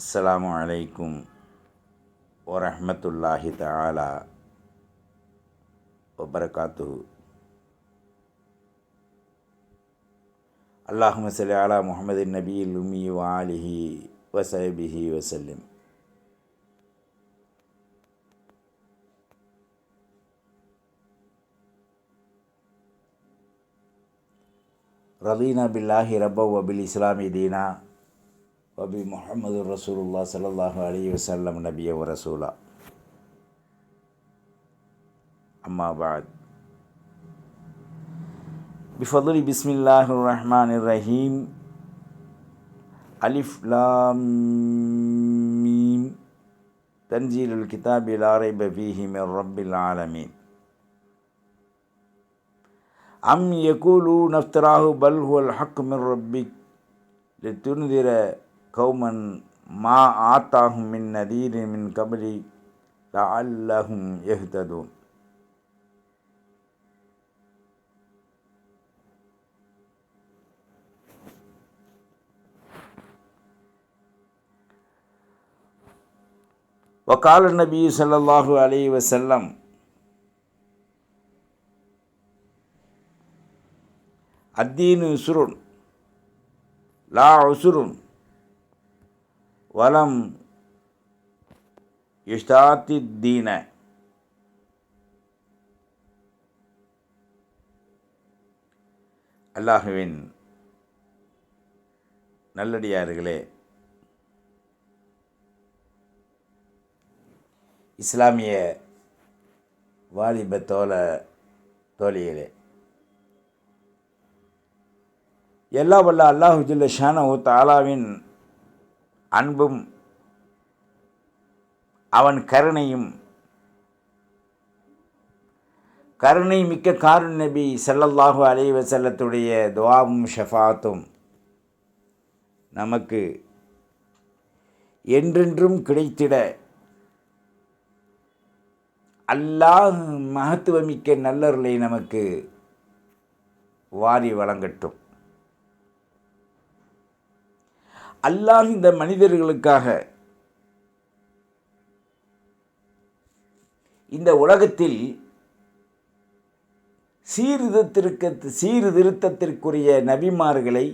அஸ்ஸலாமு அலைக்கும் வரஹ்மத்துல்லாஹி தஆலா வபரகாத்துஹு அல்லாஹும சல்லி அலா முஹம்மதின் நபியில் உம்மி வாலிஹி வசஹபிஹி வசல்லிம் ரதீனா பில்லாஹி ரப்ப வபில் இஸ்லாமி وبي محمد رسول الله صلى الله عليه وسلم نبيا ورسولا. أما بعد. بفضل بسم الله الرحمن الرحيم. ألف لام ميم. تنزيل الكتاب لا ريب فيه من رب العالمين. أم يقولون افتراه بل هو الحق من ربك. لتنذر قوما ما آتاهم من نذير من قبل لعلهم يهتدون وقال النبي صلى الله عليه وسلم الدين يسر لا عسر வலம் இஷ்டாத்தி தீன. அல்லாஹுவின் நல்லடியார்களே இஸ்லாமிய வாலிப தோல தோழிகளே எல்லா வல்ல அல்லாஹு ஜில்ல ஷானஹு தாலாவின் அன்பும் அவன் கருணையும். கருணை மிக்க காருண் நபி செல்லல்லாஹு அலைஹி செல்லத்துடைய துவாவும் ஷஃபாத்தும் நமக்கு என்றென்றும் கிடைத்திட அல்லாஹ் மகத்துவமிக்க நல்லருளை நமக்கு வாரி வழங்கட்டும். அல்லாஹ் இந்த மனிதர்களுக்காக இந்த உலகத்தில் சீர்திருத்திற்கு சீர்திருத்தத்திற்குரிய நபிமார்களை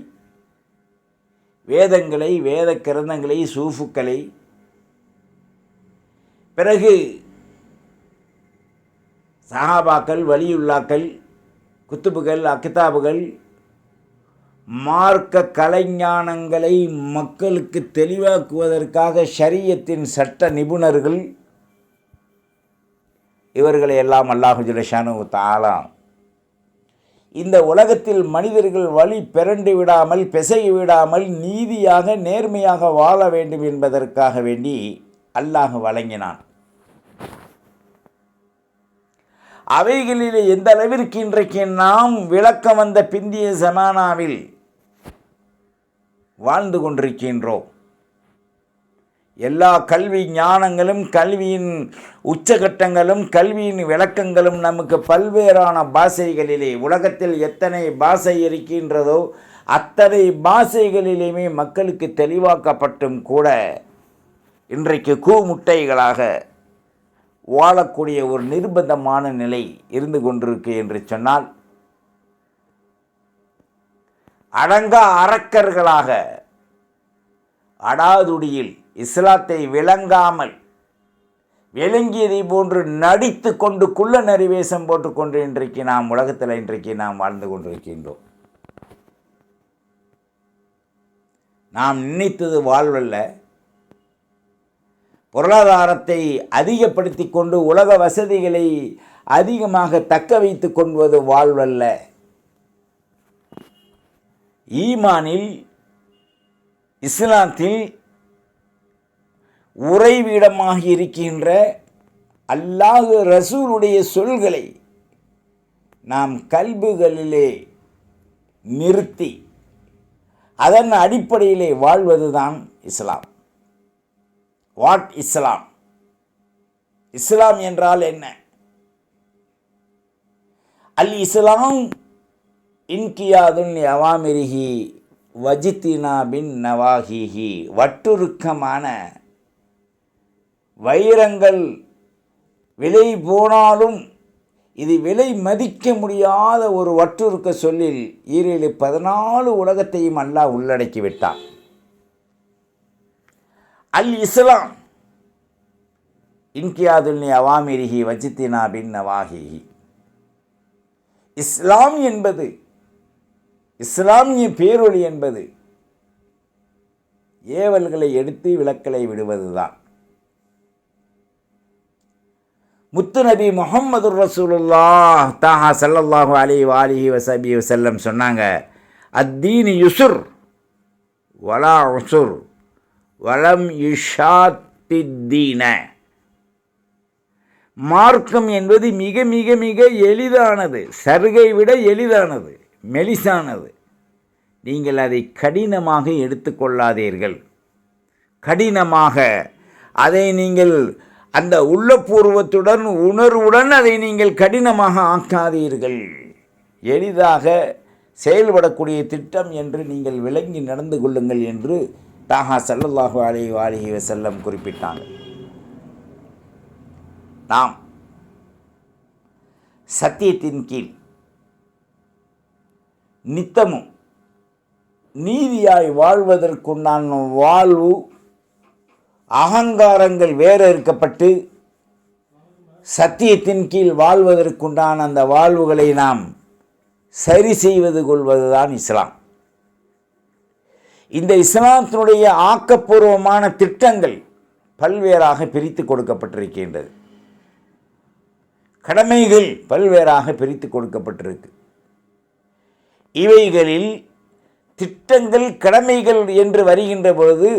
வேதங்களை வேத கிரந்தங்களை சூஃபுக்களை பிறகு சஹாபாக்கள் வலியுல்லாக்கள் குத்துபுகள் அக்கிதாபுகள் மார்க்க கலைஞானங்களை மக்களுக்கு தெளிவாக்குவதற்காக ஷரியத்தின் சட்ட நிபுணர்கள் இவர்களை எல்லாம் அல்லாஹு ஜலஷானு தாலா இந்த உலகத்தில் மனிதர்கள் வழி பிறண்டு விடாமல் பிசைய விடாமல் நீதியாக நேர்மையாக வாழ வேண்டும் என்பதற்காக வேண்டி அல்லாஹ் வழங்கினான். அவைகளிலே எந்த அளவிற்கு இன்றைக்கு நாம் விளக்கம் வந்த பிந்திய சமானாவில் வாழ்ந்து கொண்டிருக்கின்றோம். எல்லா கல்வி ஞானங்களும் கல்வியின் உச்சகட்டங்களும் கல்வியின் விளக்கங்களும் நமக்கு பல்வேறான பாஷைகளிலே உலகத்தில் எத்தனை பாஷை இருக்கின்றதோ அத்தனை பாஷைகளிலேயுமே மக்களுக்கு தெளிவாக்கப்பட்டும் கூட இன்றைக்கு கூமுட்டைகளாக வாழக்கூடிய ஒரு நிர்பந்தமான நிலை இருந்து கொண்டிருக்கு என்று சொன்னால் அடங்கா அரக்கர்களாக அடாதுடியில் இஸ்லாத்தை விளங்காமல் விளங்கியதை போன்று நடித்து கொண்டு குள்ள நரிவேசம் போட்டுக்கொண்டு இன்றைக்கு நாம் உலகத்தில் இன்றைக்கு நாம் வாழ்ந்து கொண்டிருக்கின்றோம். நாம் நினைத்தது வாழ்வல்ல. பொருளாதாரத்தை அதிகப்படுத்தி கொண்டு உலக வசதிகளை அதிகமாக தக்க வைத்து கொள்வது வாழ்வல்ல. ஈமானில் இஸ்லாத்தில் உறைவிடமாக இருக்கின்ற அல்லாஹு ரசூலுடைய சொல்களை நாம் கல்புகளிலே நிறுத்தி அதன் அடிப்படையிலே வாழ்வதுதான் இஸ்லாம். வாட் இஸ்லாம் இஸ்லாம் என்றால் என்ன? அல் இஸ்லாம் இன்கியாதுன் அவாமிரிஹி வஜித்தினா பின் நவாஹிஹி. வட்டுருக்கமான வைரங்கள் விலை போனாலும் இது விலை மதிக்க முடியாத ஒரு வட்டுருக்க சொல்லில் ஈரேழு பதினாலு உலகத்தையும் அல்லாஹ் உள்ளடக்கி விட்டான். அல் இஸ்லாம் இன்கியாதுல்னி அவாமிரிஹி வஜித்தினா பின் நவாஹிஹி. இஸ்லாம் என்பது இஸ்லாமிய பேரொளி என்பது ஏவல்களை எடுத்து விளக்கலை விடுவதுதான். முத்துநபி முகம்மது ரசூலுல்லா தாஹா சல்லல்லாஹு அலி வாலிஹி வசபி வசல்லம் சொன்னாங்க அத்தீன் யுசுர் வலா உசுர் வளம் யுஷாத்தித்தீன மார்க்கம் என்பது மிக மிக மிக எளிதானது சருகை விட எளிதானது. மெலிசானது. நீங்கள் அதை கடினமாக எடுத்துக்கொள்ளாதீர்கள் கடினமாக. அதை நீங்கள் அந்த உள்ளபூர்வத்துடன் உணர்வுடன் அதை நீங்கள் கடினமாக ஆக்காதீர்கள். எளிதாக செயல்படக்கூடிய திட்டம் என்று நீங்கள் விளங்கி நடந்து கொள்ளுங்கள் என்று தாகா சல்லல்லாஹு அலி வாலிஹி வசல்லம் குறிப்பிட்டாங்க. நாம் சத்தியத்தின் கீழ் நித்தமும். நீதியாய் வாழ்வதற்குண்டான வாழ்வு அகங்காரங்கள் வேற இருக்கப்பட்டு சத்தியத்தின் கீழ் வாழ்வதற்குண்டான அந்த வாழ்வுகளை நாம் சரி செய்வது கொள்வதுதான் இஸ்லாம். இந்த இஸ்லாத்தினுடைய ஆக்கப்பூர்வமான திட்டங்கள் பல்வேறாக பிரித்து கொடுக்கப்பட்டிருக்கின்றது. கடமைகள் பல்வேறாக பிரித்து கொடுக்கப்பட்டிருக்கு. இவைகளில் திட்டங்கள் கடமைகள் என்று வருகின்ற பொழுது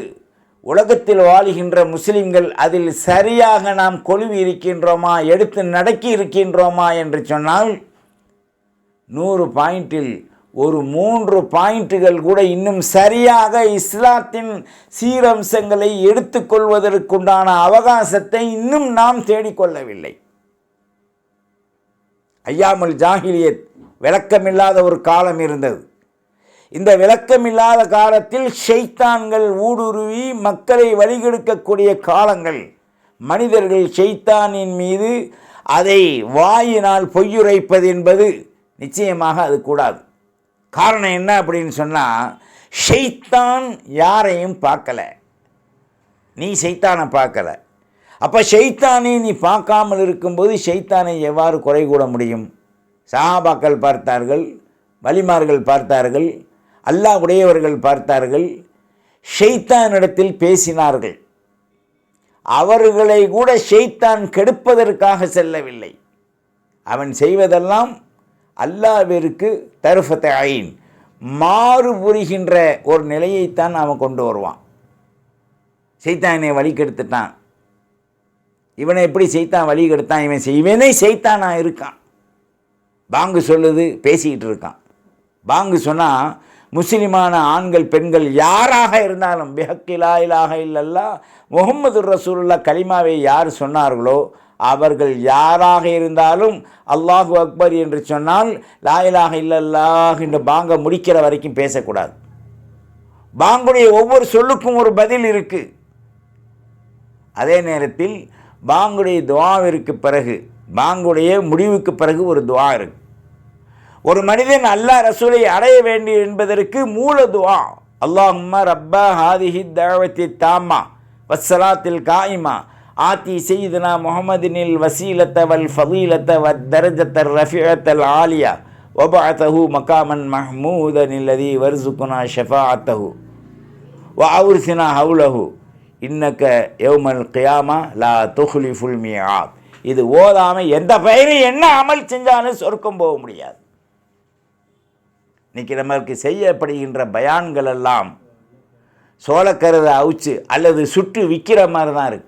உலகத்தில் வாழுகின்ற முஸ்லிம்கள் அதில் சரியாக நாம் கொழுவி இருக்கின்றோமா எடுத்து நடக்கி இருக்கின்றோமா என்று சொன்னால் நூறு பாயிண்டில் ஒரு மூன்று பாயிண்ட்டுகள் கூட இன்னும் சரியாக இஸ்லாத்தின் சீரம்சங்களை எடுத்துக்கொள்வதற்குண்டான அவகாசத்தை இன்னும் நாம் தேடிக்கொள்ளவில்லை. ஐயாமல் ஜாகிலியத் விளக்கமில்லாத ஒரு காலம் இருந்தது. இந்த விளக்கமில்லாத காலத்தில் ஷைத்தான்கள் ஊடுருவி மக்களை வழிகெடுக்கக்கூடிய காலங்கள். மனிதர்கள் ஷைத்தானின் மீது அதை வாயினால் பொய்யுரைப்பது என்பது நிச்சயமாக அது கூடாது. காரணம் என்ன அப்படின்னு சொன்னால் ஷைத்தான் யாரையும் பார்க்கல. நீ ஷைத்தானை பார்க்கல. அப்போ ஷைத்தானை நீ பார்க்காமல் இருக்கும்போது ஷைத்தானை எவ்வாறு குறை கூட முடியும்? சஹாபாக்கள் பார்த்தார்கள் வலிமார்கள் பார்த்தார்கள் அல்லாஹ் உடையவர்கள் பார்த்தார்கள் ஷெய்தானிடத்தில் பேசினார்கள். அவர்களை கூட ஷெய்தான் கெடுப்பதற்காக செல்லவில்லை. அவன் செய்வதெல்லாம் அல்லாவிற்கு தருஃபத்தை ஐன் மாறு புரிகின்ற ஒரு நிலையைத்தான் அவன் கொண்டு வருவான். செய்தானை வழி கெடுத்துட்டான். இவனை எப்படி செய்தான் வழி கெடுத்தான்? இவன் இவனே செய்தானா இருக்கான். பாங்கு சொல்லுது பேசிக்கிட்டு இருக்கான். பாங்கு சொன்னால் முஸ்லிமான ஆண்கள் பெண்கள் யாராக இருந்தாலும் பிஹக்கிலா இலாக இல்லல்லா முகமது ரசூலுல்லா கலிமாவை யார் சொன்னார்களோ அவர்கள் யாராக இருந்தாலும் அல்லாஹு அக்பர் என்று சொன்னால் லாயிலாக இல்லல்லாஹ் என்று பாங்க முடிக்கிற வரைக்கும் பேசக்கூடாது. பாங்குடைய ஒவ்வொரு சொல்லுக்கும் ஒரு பதில் இருக்குது அதே நேரத்தில் பாங்குடைய துவாவிற்கு பிறகு பாங்குடைய முடிவுக்கு பிறகு ஒரு துவா இருக்குது ஒரு மனிதன் அல்லாஹ் ரசூலை அடைய வேண்டும் என்பதற்கு மூலதுவா துவா. ரப்பா ஹாதிஹி தழவத்தி தாமா வசலாத்தில் காயிமா ஆத்தி செய்தனா முகமதினில் வசீலத்த வல் ஃபதீலத்த வத் தரஜத்த ரஃபியத்தல் ஆலியா ஒபாத்தஹு மகாமன் மஹ்மூதனில் அதி வர்சுகுனா ஷஃபாத்தஹு வ அவுர்சினா ஹவுலஹு இன்னக்க யௌமல் கியாமா லா துஹ்லிஃபுல் மியாத். இது ஓதாமல் எந்த பயிரும் என்ன அமல் செஞ்சாலும் சொர்க்கம் போக முடியாது. இன்னைக்கு நமக்கு செய்யப்படுகின்ற பயான்கள் எல்லாம் சோளக்கருதை அவிச்சு அல்லது சுட்டு விற்கிற மாதிரி தான் இருக்கு.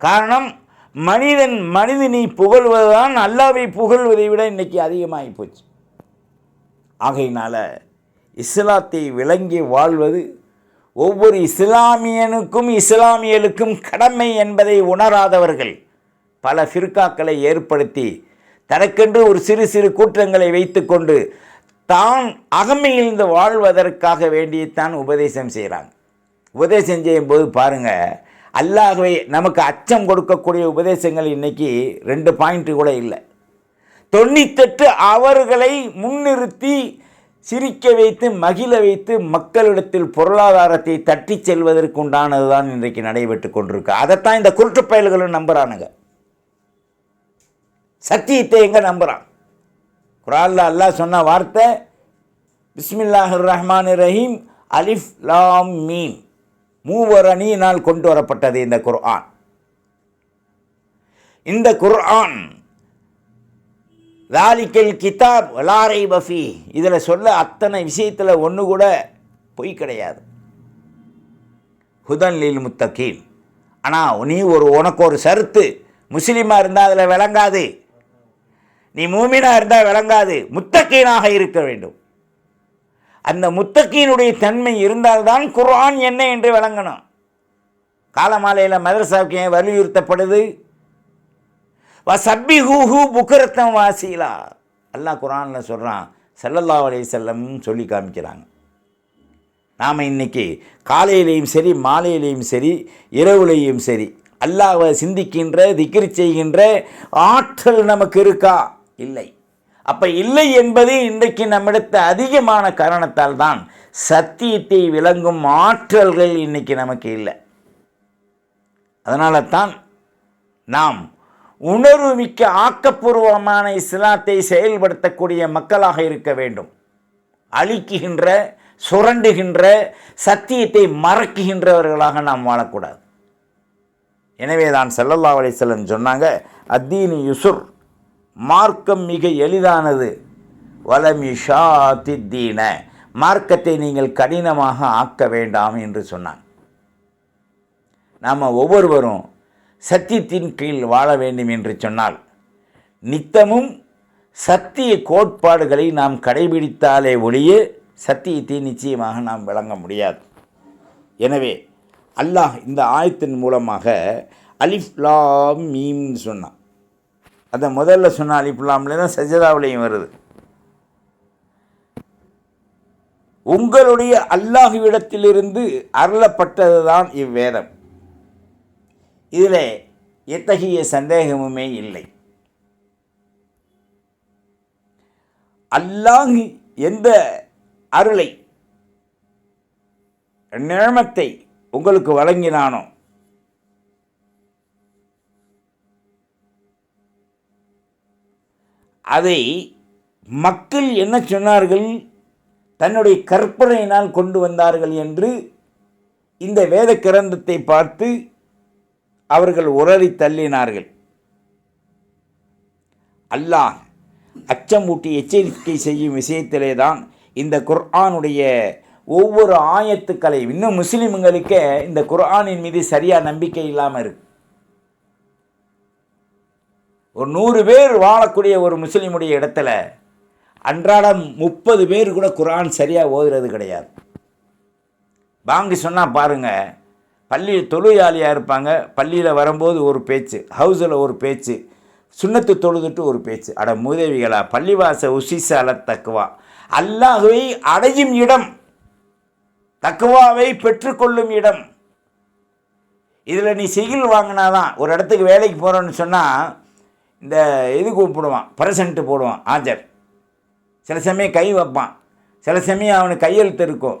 காரணம் மனிதன் மனிதனை புகழ்வதுதான் அல்லாவை புகழ்வதை விட இன்னைக்கு அதிகமாகி போச்சு. ஆகையினால் இஸ்லாத்தை விளங்கி வாழ்வது ஒவ்வொரு இஸ்லாமியனுக்கும் இஸ்லாமியலுக்கும் கடமை என்பதை உணராதவர்கள் பல ஃபிர்காக்களை ஏற்படுத்தி தனக்கென்று ஒரு சிறு சிறு கூட்டங்களை வைத்துக்கொண்டு தான் அகமையிலிருந்து வாழ்வதற்காக வேண்டியத்தான் உபதேசம் செய்கிறாங்க உபதேசம் செய்யும்போது பாருங்கள் அல்லாகவே நமக்கு அச்சம் கொடுக்கக்கூடிய உபதேசங்கள் இன்றைக்கி ரெண்டு பாயிண்ட்டு கூட இல்லை. தொண்ணூத்தெட்டு அவர்களை முன்னிறுத்தி சிரிக்க வைத்து மகிழ வைத்து மக்களிடத்தில் பொருளாதாரத்தை தட்டி செல்வதற்கு உண்டானது தான் இன்றைக்கு நடைபெற்று கொண்டிருக்கு. அதைத்தான் இந்த குருட்டு பயல்களும் நம்புகிறானுங்க சத்தியத்தை எங்கே நம்புகிறான் குரானில் அல்லாஹ் சொன்ன வார்த்தை பிஸ்மில்லாஹிர் ரஹ்மான் ரஹீம் அலிஃப் லாம் மீம். மூவர் அணியினால் கொண்டு வரப்பட்டது இந்த குர்ஆன். இந்த குர்ஆன் லாலிக்கல் கிதாப் லாரை பஃபி இதில் சொல்ல அத்தனை விஷயத்தில் ஒன்று கூட பொய் கிடையாது. ஹுதன் லீல் முத்தகீன். ஆனால் நீ ஒரு உனக்கு ஒரு சருத்து முஸ்லீமாக இருந்தால் அதில் விளங்காது. நீ மூமினாக இருந்தால் விளங்காது. முத்தக்கீனாக இருக்க வேண்டும். அந்த முத்தக்கீனுடைய தன்மை இருந்தால்தான் குர்ஆன் என்ன என்று விளங்கணும். காலமாலையில் மதரசாவுக்கு ஏன் வலியுறுத்தப்படுது வ சப்பி ஹூஹூ புக்கரத்தம் வாசிலா. அல்லாஹ் குரானில் சொல்கிறான் செல்லல்லா அலைஹி செல்லம் சொல்லி காமிக்கிறாங்க. நாம் இன்னைக்கு காலையிலையும் சரி மாலையிலையும் சரி இரவுலையும் சரி அல்லாவை சிந்திக்கின்ற திக்கிரி செய்கின்ற ஆற்றல் நமக்கு இருக்கா? இல்லை. அப்போ இல்லை என்பது இன்றைக்கு நம்மிடத்து அதிகமான காரணத்தால் தான் சத்தியத்தை விளங்கும் ஆற்றல்கள் இன்னைக்கு நமக்கு இல்லை. அதனால தான் நாம் உணர்வுமிக்க ஆக்கப்பூர்வமான இஸ்லாத்தை செயல்படுத்தக்கூடிய மக்களாக இருக்க வேண்டும். அழிக்குகின்ற சுரண்டுகின்ற சத்தியத்தை மறக்குகின்றவர்களாக நாம் வாழக்கூடாது. எனவே தான் செல்லல்லா அலிசல்லன் சொன்னாங்க அத்தீனி யுசுர் மார்க்கம் மிக எளிதானது. வலமிஷா தித்தீன மார்க்கத்தை நீங்கள் கடினமாக ஆக்க வேண்டாம் என்று சொன்னான். நாம் ஒவ்வொருவரும் சத்தியத்தின் கீழ் வாழ வேண்டும் என்று சொன்னால் நித்தமும் சத்திய கோட்பாடுகளை நாம் கடைபிடித்தாலே ஒழிய சத்தியத்தை நிச்சயமாக நாம் விளங்க முடியாது. எனவே அல்லாஹ் இந்த ஆயத்தின் மூலமாக அலிஃப் மீம்னு சொன்னான். அதை முதல்ல சொன்ன அலிஃப் தான் சஜதாவிலையும் வருது. உங்களுடைய அல்லாஹுவிடத்திலிருந்து அருளப்பட்டது தான் இவ்வேதம். இதில் எத்தகைய சந்தேகமுமே இல்லை. அல்லாஹ் எந்த அருளை நேமத்தை உங்களுக்கு வழங்கினானோ அதை மக்கள் என்ன சொன்னார்கள்? தன்னுடைய கற்பனையினால் கொண்டு வந்தார்கள் என்று இந்த வேத கிரந்தத்தை பார்த்து அவர்கள் உரறி தள்ளினார்கள். அல்லாஹ் அச்சமூட்டி எச்சரிக்கை செய்யும் விஷயத்திலே தான் இந்த குர்ஆனுடைய ஒவ்வொரு ஆயத்துக்களை இன்னும் முஸ்லீம்களுக்கே இந்த குர்ஆனின் மீது சரியாக நம்பிக்கை இல்லாமல் இருக்கு. ஒரு நூறு பேர் வாழக்கூடிய ஒரு முஸ்லீமுடைய இடத்துல அன்றாடம் முப்பது பேர் கூட குரான் சரியாக ஓதுறது கிடையாது. பாங்கு சொன்னால் பாருங்கள் பள்ளி தொழுயாளியாக இருப்பாங்க பள்ளியில் வரும்போது ஒரு பேச்சு ஹவுஸில் ஒரு பேச்சு சுண்ணத்து தொழுதுட்டு ஒரு பேச்சு. அட மூதேவிகளா பள்ளிவாச உசிசால தக்குவா. அல்லாஹுவை அடையும் இடம் தக்குவாவை பெற்றுக்கொள்ளும் இடம். இதில் நீ சிகில் வாங்கினாதான் ஒரு இடத்துக்கு வேலைக்கு போகிறோன்னு சொன்னால் இந்த இது கூப்பிடுவான் ப்ரெசண்ட்டு போடுவான் ஆஜர். சில சமயம் கை வைப்பான். சில சமயம் அவனுக்கு கையெழுத்து இருக்கும்.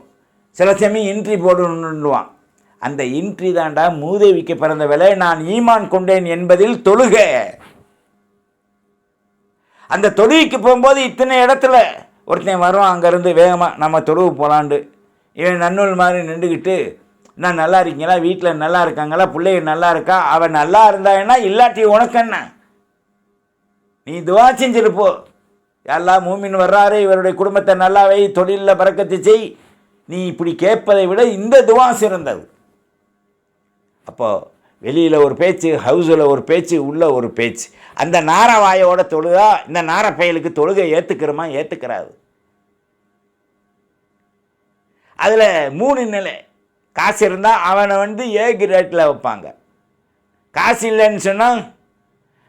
சில சமயம் இன்ட்ரி போடணுன்னுவான் அந்த இன்ட்ரி தாண்டா மூதேவிக்கு பிறந்த வேலை நான் ஈமான் கொண்டேன் என்பதில் தொழுக. அந்த தொழுகைக்கு போகும்போது இத்தனை இடத்துல ஒருத்தன் வருவான் அங்கேருந்து வேகமாக நம்ம தொழுவு போகலாண்டு இவன் நன்னூல் மாதிரி நின்றுக்கிட்டு நான் நல்லா இருக்கீங்களா? வீட்டில் நல்லா இருக்காங்களா? பிள்ளைங்க நல்லா இருக்கா? அவன் நல்லா இருந்தான்னா இல்லாட்டி உனக்கு என்ன? நீ துவா செஞ்சிருப்போ எல்லாம் மூமின் வர்றாரு இவருடைய குடும்பத்தை நல்லா வை தொழிலில் பறக்கத்து செய். நீ இப்படி கேட்பதை விட இந்த துவா சிறந்தது. அப்போது வெளியில் ஒரு பேச்சு ஹவுஸில் ஒரு பேச்சு உள்ள ஒரு பேச்சு. அந்த நாரவாயோட தொழுகா இந்த நார பயலுக்கு தொழுகை ஏற்றுக்கிறோமா ஏற்றுக்கிறாது அதில் மூணு நிலை காசு இருந்தால் அவனை வந்து ஏ கிரேட்டில் வைப்பாங்க. காசு இல்லைன்னு சொன்னால்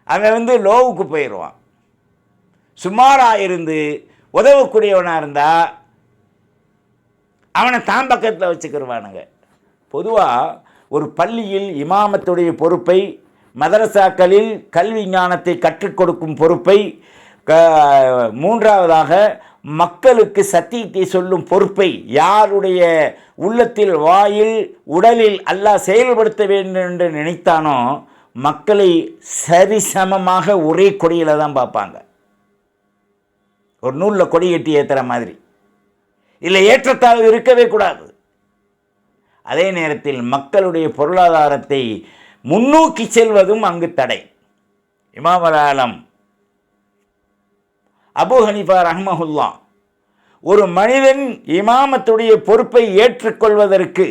அவன் வந்து லோவுக்கு போயிடுவான். சுமாராக இருந்து உதவக்கூடியவனாக இருந்தால் அவனை தான் பக்கத்தில் வச்சுக்கிடுவானுங்க பொதுவாக ஒரு பள்ளியில் இமாமத்துடைய பொறுப்பை மதரசாக்களில் கல்வி ஞானத்தை கற்றுக் கொடுக்கும் பொறுப்பை க மூன்றாவதாக மக்களுக்கு சத்தியத்தை சொல்லும் பொறுப்பை யாருடைய உள்ளத்தில் வாயில் உடலில் அல்லாஹ் செயல்படுத்த வேண்டும் என்று நினைத்தானோ மக்களை சரிசமமாக ஒரே கொடியில் தான் பார்ப்பாங்க. ஒரு நூலில் கொடி கட்டி ஏற்றுற மாதிரி. இல்லை ஏற்றத்தாழ்வு இருக்கவே கூடாது. அதே நேரத்தில் மக்களுடைய பொருளாதாரத்தை முன்னோக்கி செல்வதும் அங்கு தடை. இமாமலாலம் அபு ஹனிஃபா ரஹ்மஹுல்லா ஒரு மனிதன் இமாமத்துடைய பொறுப்பை ஏற்றுக்கொள்வதற்கு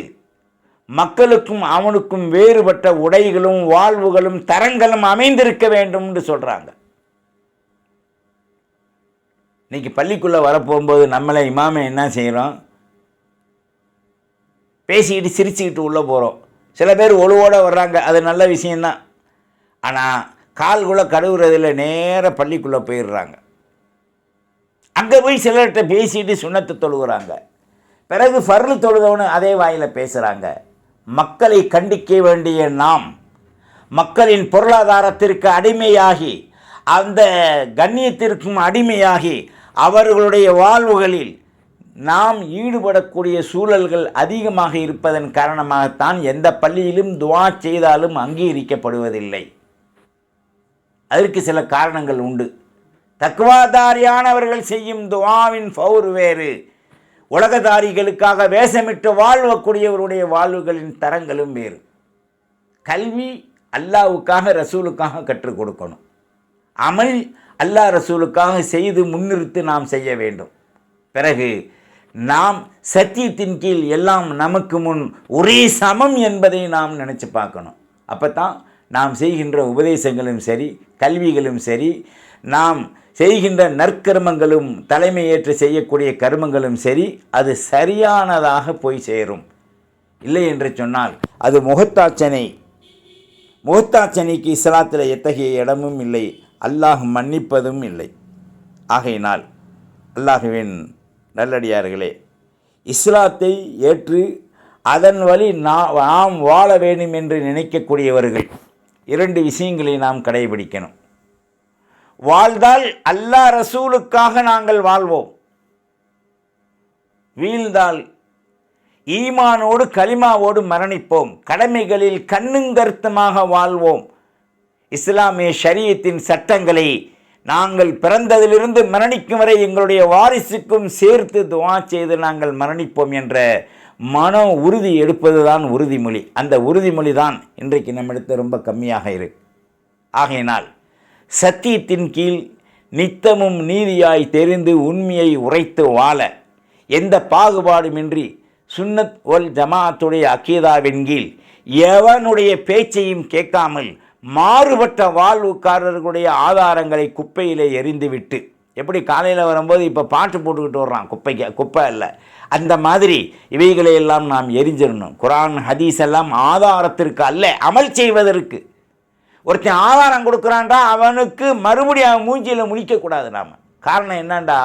மக்களுக்கும் அவனுக்கும் வேறுபட்ட உடைகளும் வாழ்வுகளும் தரங்களும் அமைந்திருக்க வேண்டும் என்று சொல்கிறாங்க இன்னைக்கு பள்ளிக்குள்ளே வரப்போகும்போது நம்மளை இமாமை என்ன செய்கிறோம் பேசிக்கிட்டு சிரிச்சுக்கிட்டு உள்ளே போகிறோம் சில பேர் ஒழுவோடு வர்றாங்க. அது நல்ல விஷயந்தான் ஆனால் கால்குள்ளே கழுவுறதில் நேராக பள்ளிக்குள்ளே போயிடுறாங்க. அங்கே போய் சிலர்கிட்ட பேசிட்டு சுண்ணத்தை தொழுகிறாங்க பிறகு ஃபர்லு தொழுதவனு அதே வாயில் பேசுகிறாங்க மக்களை கண்டிக்க வேண்டிய நாம் மக்களின் பொருளாதாரத்திற்கு அடிமையாகி அந்த கண்ணியத்திற்கும் அடிமையாகி அவர்களுடைய வாழ்வுகளில் நாம் ஈடுபடக்கூடிய சூழல்கள் அதிகமாக இருப்பதன் காரணமாகத்தான் எந்த பள்ளியிலும் துவா செய்தாலும் அங்கீகரிக்கப்படுவதில்லை. அதற்கு சில காரணங்கள் உண்டு. தக்குவாதாரியானவர்கள் செய்யும் துவாவின் பவுர் வேறு. உலகதாரிகளுக்காக வேஷமிட்டு வாழ்வக்கூடியவருடைய வாழ்வுகளின் தரங்களும் வேறு. கல்வி அல்லாவுக்காக ரசூலுக்காக கற்றுக் கொடுக்கணும். அமல் அல்லாஹ் ரசூலுக்காக செய்து முன்னிறுத்து நாம் செய்ய வேண்டும். பிறகு நாம் சத்தியத்தின் கீழ் எல்லாம் நமக்கு முன் ஒரே சமம் என்பதை நாம் நினச்சி பார்க்கணும். அப்போ தான் நாம் செய்கின்ற உபதேசங்களும் சரி கல்விகளும் சரி நாம் செய்கின்ற நற்கர்மங்களும் தலைமையேற்று செய்யக்கூடிய கர்மங்களும் சரி அது சரியானதாக போய் சேரும். இல்லை என்று சொன்னால் அது முகத்தாச்சனை முகத்தாச்சனைக்கு இஸ்லாத்தில் எத்தகைய இடமும் இல்லை. அல்லாஹ் மன்னிப்பதும் இல்லை. ஆகையினால் அல்லாஹுவின் நல்லடியார்களே இஸ்லாத்தை ஏற்று அதன் வழி நாம் வாழ வேண்டும் என்று நினைக்கக்கூடியவர்கள். இரண்டு விஷயங்களை நாம் கடைபிடிக்கணும். வாழ்ந்தால் அல்லாஹ் ரசூலுக்காக நாங்கள் வாழ்வோம். வீழ்ந்தால் ஈமானோடு கலிமாவோடு மரணிப்போம். கடமைகளில் கண்ணுங்கருத்தமாக வாழ்வோம். இஸ்லாமிய ஷரியத்தின் சட்டங்களை நாங்கள் பிறந்ததிலிருந்து மரணிக்கும் வரை எங்களுடைய வாரிசுக்கும் சேர்த்து துவா செய்து நாங்கள் மரணிப்போம் என்ற மன உறுதி எடுப்பது தான் உறுதிமொழி. அந்த உறுதிமொழி தான் இன்றைக்கு நம்மிடத்து ரொம்ப கம்மியாக இருக்கு. ஆகையினால் சத்தியத்தின் கீழ் நித்தமும் நீதியாய் தெரிந்து உண்மையை உரைத்து வாழ எந்த பாகுபாடுமின்றி சுன்னத் ஒல் ஜமாத்துடைய அக்கீதாவின் கீழ் எவனுடைய பேச்சையும் கேட்காமல் மாறுபட்ட வாழ்வுக்காரர்களுடைய ஆதாரங்களை குப்பையிலே எரிந்துவிட்டு எப்படி காலையில் வரும்போது இப்போ பாட்டு போட்டுக்கிட்டு வர்றான் குப்பைக்கு குப்பை இல்லை அந்த மாதிரி இவைகளையெல்லாம் நாம் எரிஞ்சிடணும். குரான் ஹதீஸ் எல்லாம் ஆதாரத்திற்கு அல்ல அமல் செய்வதற்கு. ஒருத்தன் ஆதாரம் கொடுக்குறான்டா அவனுக்கு மறுபடியும் அவன் மூஞ்சியில் முடிக்கக்கூடாது நாம். காரணம் என்னண்டா?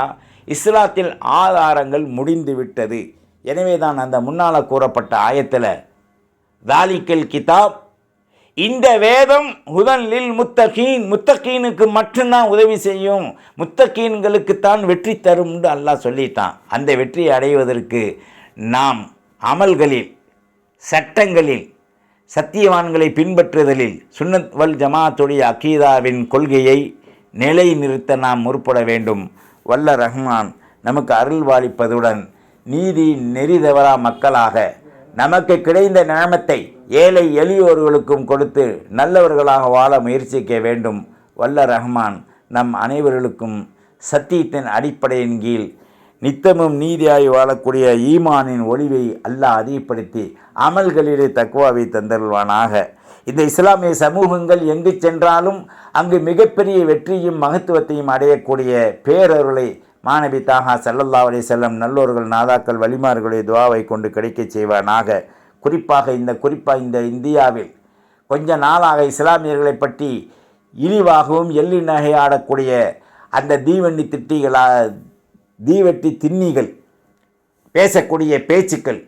இஸ்லாத்தில் ஆதாரங்கள் முடிந்து விட்டது. எனவே தான் அந்த முன்னால் கூறப்பட்ட ஆயத்தில் தாலிக்கல் கிதாப் இந்த வேதம் ஹுதன்லில் முத்தகீன் முத்தகீனுக்கு மட்டும்தான் உதவி செய்யும் முத்தகீன்களுக்குத்தான் வெற்றி தரும்னு அல்லாஹ் சொல்லிட்டான். அந்த வெற்றியை அடைவதற்கு நாம் அமல்களில் சட்டங்களில் சத்தியவான்களை பின்பற்றுதலில் சுன்னத் வல் ஜமாத்துடைய அக்கீதாவின் கொள்கையை நிலை நிறுத்த நாம் முற்பட வேண்டும். வல்ல ரஹ்மான் நமக்கு அருள்வாளிப்பதுடன் நீதி நெறிதவரா மக்களாக நமக்கு கிடைந்த நியமத்தை ஏழை எளியோர்களுக்கும் கொடுத்து நல்லவர்களாக வாழ முயற்சிக்க வேண்டும். வல்ல ரஹ்மான் நம் அனைவர்களுக்கும் சத்தியத்தின் அடிப்படையின் கீழ் நித்தமும் நீதியாய் வாழக்கூடிய ஈமானின் ஒளிவை அல்லாஹ் அதிகப்படுத்தி அமல்களிலே தக்குவாவை தந்தருள்வானாக. இந்த இஸ்லாமிய சமூகங்கள் எங்கு சென்றாலும் அங்கு மிகப்பெரிய வெற்றியும் மகத்துவத்தையும் அடையக்கூடிய பேரருளை மாணவி தாகா சல்லல்லா அலி செல்லம் நல்லோர்கள் நாதாக்கள் வழிமார்களுடைய துவாவை கொண்டு கிடைக்கச் செய்வானாக. குறிப்பாக இந்த குறிப்பாக இந்த இந்தியாவில் கொஞ்ச நாளாக இஸ்லாமியர்களை பற்றி இழிவாகவும் எள்ளி நகையாடக்கூடிய அந்த தீவண்ணி திட்டிகளா தீவெட்டி திண்ணிகள் பேசக்கூடிய பேச்சுக்கள்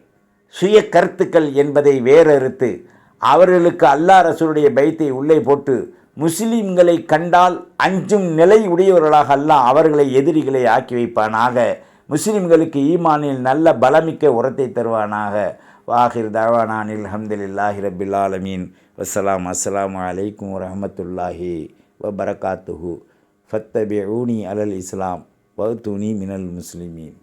சுய கருத்துக்கள் என்பதை வேறறுத்து அவர்களுக்கு அல்லா ரசூலுடைய பைத்தை உள்ளே போட்டு முஸ்லிம்களை கண்டால் அஞ்சும் நிலை உடையவர்களாக அல்லாஹ் அவர்களை எதிரிகளை ஆக்கி வைப்பானாக. முஸ்லிம்களுக்கு ஈமானில் நல்ல பலமிக்க உரத்தை தருவானாக. வாஹிர் தவானானில் ஹம்தில்லாஹி ரபில் ஆலமீன். வசலாம் அஸ்லாம் அலைக்கும் வரமத்துல்லாஹி வபரகாத்துஹு. ஃபத்தபிஊனி அலல் இஸ்லாம். வத்துனி மினல் முஸ்லிமீன்.